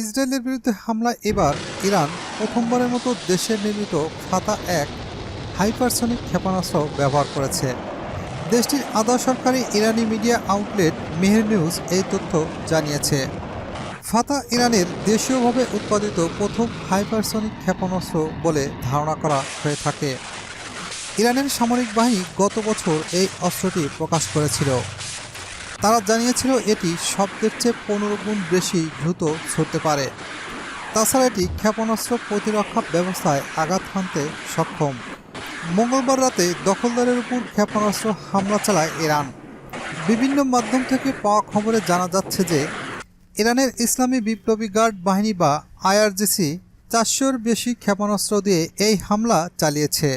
ইসরায়েলের বিরুদ্ধে হামলা এবার ইরান প্রথমবারের মতো দেশের নির্মিত ফাতা এক হাইপারসনিক ক্ষেপণাস্ত্র ব্যবহার করেছে। দেশটির আধা সরকারি ইরানি মিডিয়া আউটলেট মেহের নিউজ এই তথ্য জানিয়েছে। ফাতা ইরানের দেশীয়ভাবে উৎপাদিত প্রথম হাইপারসনিক ক্ষেপণাস্ত্র বলে ধারণা করা হয়ে থাকে। ইরানের সামরিক বাহিনী গত বছর এই অস্ত্রটি প্রকাশ করেছিল। তারা জানিয়েছিল এটি শব্দের চেয়ে পনেরো গুণ বেশি দ্রুত ছুটতে পারে। তাছাড়া এটি ক্ষেপণাস্ত্র প্রতিরক্ষা ব্যবস্থায় আঘাত হানতে সক্ষম। মঙ্গলবার রাতে দখলদারের উপর ক্ষেপণাস্ত্র হামলা চালায় ইরান। বিভিন্ন মাধ্যম থেকে পাওয়া খবরে জানা যাচ্ছে যে, ইরানের ইসলামী বিপ্লবী গার্ড বাহিনী বা আইআরজিসি চারশোর বেশি ক্ষেপণাস্ত্র দিয়ে এই হামলা চালিয়েছে।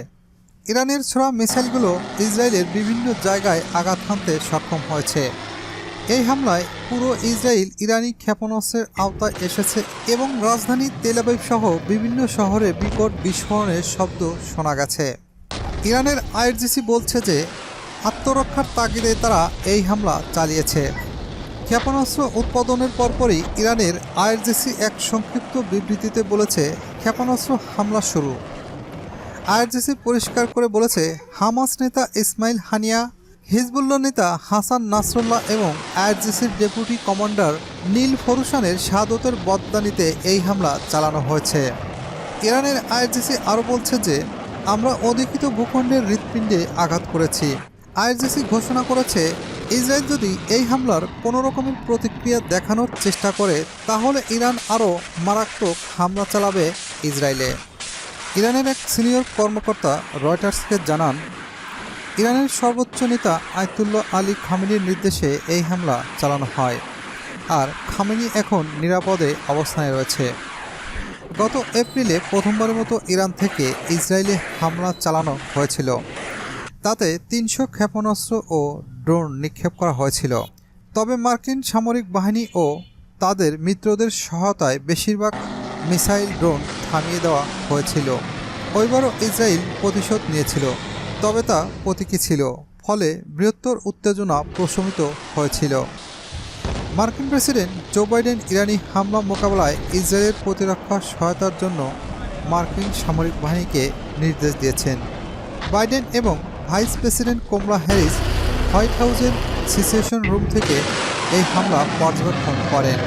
ইরানের ছোড়া মিসাইলগুলো ইসরায়েলের বিভিন্ন জায়গায় আঘাত হানতে সক্ষম হয়েছে। এই হামলায় পুরো ইসরায়েল ইরানি ক্ষেপণাস্ত্রের আওতায় এসেছে এবং রাজধানী তেলাবাইব সহ বিভিন্ন শহরে বিকট বিস্ফোরণের শব্দ শোনা গেছে। ইরানের আইআরজিসি বলছে যে, আত্মরক্ষার তাগিদে তারা এই হামলা চালিয়েছে। ক্ষেপণাস্ত্র উৎপাদনের পরপরই ইরানের আইআরজিসি এক সংক্ষিপ্ত বিবৃতিতে বলেছে, ক্ষেপণাস্ত্র হামলা শুরু। আইআরজিসি পরিষ্কার করে বলেছে, হামাস নেতা ইসমাইল হানিয়া হিজবুল্লাহ নেতা হাসান নাসরুল্লাহ এবং আইআরজিসির ডেপুটি কমান্ডার নীল ফরুসানের শাহাদতের বদদানিতে এই হামলা চালানো হয়েছে। ইরানের আইজিসি আরও বলছে যে, আমরা অধিকৃত ভূখণ্ডের হৃৎপিণ্ডে আঘাত করেছি। আইআরজিসি ঘোষণা করেছে, ইসরায়েল যদি এই হামলার কোনো রকমের প্রতিক্রিয়া দেখানোর চেষ্টা করে, তাহলে ইরান আরও মারাত্মক হামলা চালাবে ইসরায়েলে। ইরানের এক সিনিয়র কর্মকর্তা রয়টার্সকে জানান ইরানের সর্বোচ্চ নেতা আয়তুল্লাহ আলী খামেনির নির্দেশে এই হামলা চালানো হয়। আর খামেনি এখন নিরাপদে অবস্থানে রয়েছে। গত এপ্রিলে প্রথমবারের মতো ইরান থেকে ইসরায়েলে হামলা চালানো হয়েছিল। তাতে তিনশো ক্ষেপণাস্ত্র ও ড্রোন নিক্ষেপ করা হয়েছিল। তবে মার্কিন সামরিক বাহিনী ও তাদের মিত্রদের সহায়তায় বেশিরভাগ মিসাইল ড্রোন থামিয়ে দেওয়া হয়েছিল। ওইবারও ইসরায়েল প্রতিশোধ নিয়েছিল। তবে তা প্রতীকী ছিল, ফলে বৃহত্তর উত্তেজনা প্রশমিত হয়েছিল। মার্কিন প্রেসিডেন্ট জো বাইডেন ইরানি হামলা মোকাবেলায় ইসরায়েলের প্রতিরক্ষা সহায়তার জন্য মার্কিন সামরিক বাহিনীকে নির্দেশ দিয়েছেন। বাইডেন এবং vice president Kamala Harris white হাউসের সিচুয়েশন রুম থেকে এই হামলা পর্যবেক্ষণ করেন।